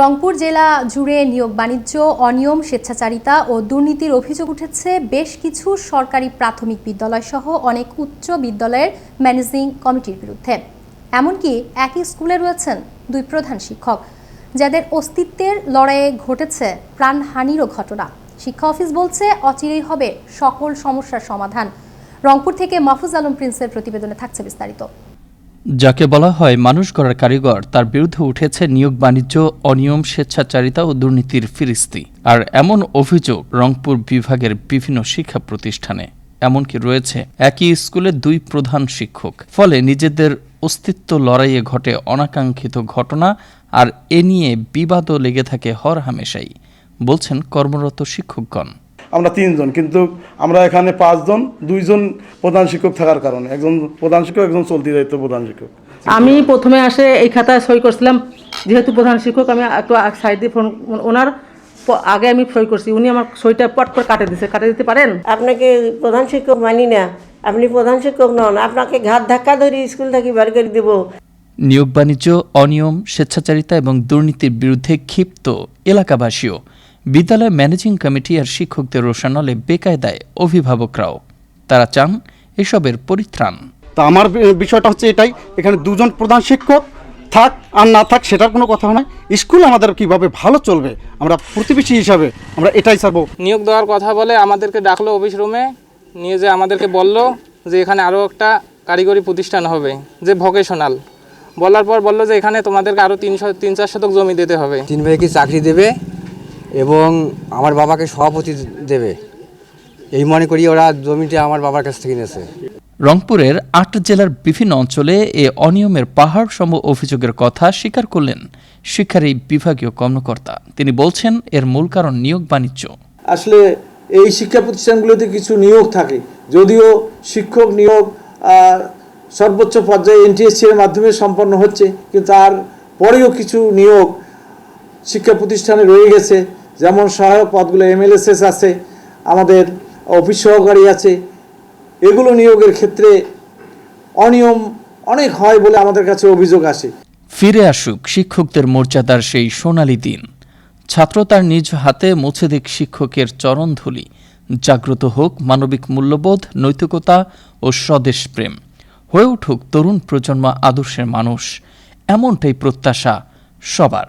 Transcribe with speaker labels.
Speaker 1: রংপুর জেলা জুড়ে নিয়োগ বাণিজ্য, অনিয়ম, স্বেচ্ছাচারিতা ও দুর্নীতির অভিযোগ উঠেছে। বেশ কিছু সরকারি প্রাথমিক বিদ্যালয় সহ অনেক উচ্চ বিদ্যালয়ের ম্যানেজিং কমিটির বিরুদ্ধে। এমনকি একই স্কুলে রয়েছেন দুই প্রধান শিক্ষক, যাদের অস্তিত্বের লড়াইয়ে ঘটেছে প্রাণহানিরও ঘটনা। শিক্ষা অফিস বলছে, অচিরেই হবে সকল সমস্যার সমাধান। রংপুর থেকে মাহফুজ আলম প্রিন্সের প্রতিবেদনে থাকছে বিস্তারিত।
Speaker 2: যাকে বলা হয় মানুষ গড়ার কারিগর, তার বিরুদ্ধে উঠেছে নিয়োগ, বাণিজ্য, অনিয়ম, স্বেচ্ছাচারিতা ও দুর্নীতির ফিরিস্তি। আর এমন অভিযোগ রংপুর বিভাগের বিভিন্ন শিক্ষা প্রতিষ্ঠানে। এমনকি রয়েছে একই স্কুলে দুই প্রধান শিক্ষক। ফলে নিজেদের অস্তিত্ব লড়াইয়ে ঘটে অনাকাঙ্ক্ষিত ঘটনা, আর এ নিয়ে বিবাদও লেগে থাকে হর হামেশাই, বলছেন কর্মরত শিক্ষকগণ।
Speaker 3: আমরা তিনজন কিন্তু আমরা এখানে পাঁচজন দুইজন প্রধান শিক্ষক থাকার কারণে। একজন প্রধান শিক্ষক একজন চলতি দায়িত্ব প্রধান শিক্ষক।
Speaker 4: আমি প্রথমে আসে এই খাতায় সই করছিলাম। যেহেতু প্রধান শিক্ষক আমি একটু সাইড দিয়ে ফোন ওনার আগে আমি সই করছি। উনি আমার সইটা পট করে কাটে দিছে। কাটে দিতে পারেন?
Speaker 5: আপনাকে প্রধান শিক্ষক মানি না। আপনি প্রধান শিক্ষক নন। আপনাকে ঘাত ধাক্কা ধরে স্কুল থেকে বের করে দেবো।
Speaker 2: নিয়োগ বাণিজ্য অনিয়ম স্বেচ্ছাচারিতা এবং দুর্নীতির বিরুদ্ধে ক্ষিপ্ত এলাকাবাসীও। বিদ্যালয় ম্যানেজিং কমিটি আর শিক্ষকদের রোশানলে বেকায়দায় অভিভাবকরাও। তারা চান এসবের পরিত্রাণ।
Speaker 6: তা আমার বিষয়টা হচ্ছে এটাই এখানে দুজন প্রধান শিক্ষক থাক আর না থাক সেটার কোনো কথা নয় স্কুল আমাদের কীভাবে ভালো চলবে আমরা প্রতিবেশী হিসাবে আমরা এটাই চাবো
Speaker 7: নিয়োগ দেওয়ার কথা বলে আমাদেরকে ডাকলো অফিস রুমে নিয়ে যে আমাদেরকে বলল যে এখানে আরও একটা কারিগরি প্রতিষ্ঠান হবে যে ভোকেশনাল। বলার পর বলল যে এখানে তোমাদেরকে আরও তিনশো তিন চার শতক জমি দিতে হবে।
Speaker 8: তিন ভাইকে চাকরি দেবে এবং আমার বাবাকে সভাপতি দেবে। এই মনে করি ওরা জমিটা আমার বাবার কাছ থেকে নিয়েছে।
Speaker 2: রংপুরের আট জেলার বিভিন্ন অঞ্চলে এ অনিয়মের পাহাড় সম অভিযোগের কথা স্বীকার করলেন শিক্ষার এই বিভাগীয় কর্মকর্তা। তিনি বলছেন এর মূল কারণ নিয়োগ বাণিজ্য।
Speaker 9: আসলে এই শিক্ষা প্রতিষ্ঠানগুলোতে কিছু নিয়োগ থাকে। যদিও শিক্ষক নিয়োগ সর্বোচ্চ পর্যায়ে এনটিএসসি এর মাধ্যমে সম্পন্ন হচ্ছে কিন্তু তার পরেও কিছু নিয়োগ শিক্ষা প্রতিষ্ঠানে রয়ে গেছে। যেমন সহায়ক পদগুলো এমএলএসএস আছে, আমাদের অফিস সহকারী আছে। এগুলো নিয়োগের ক্ষেত্রে অনিয়ম অনেক হয় বলে আমাদের কাছে অভিযোগ আসে।
Speaker 2: ফিরে আসুক শিক্ষকদের মর্যাদার সেই সোনালি দিন। ছাত্র তার নিজ হাতে মুছে দিক শিক্ষকের চরণধুলি জাগ্রত হোক মানবিক মূল্যবোধ, নৈতিকতা ও স্বদেশ প্রেম। হয়ে উঠুক তরুণ প্রজন্ম আদর্শের মানুষ। এমনটাই প্রত্যাশা সবার।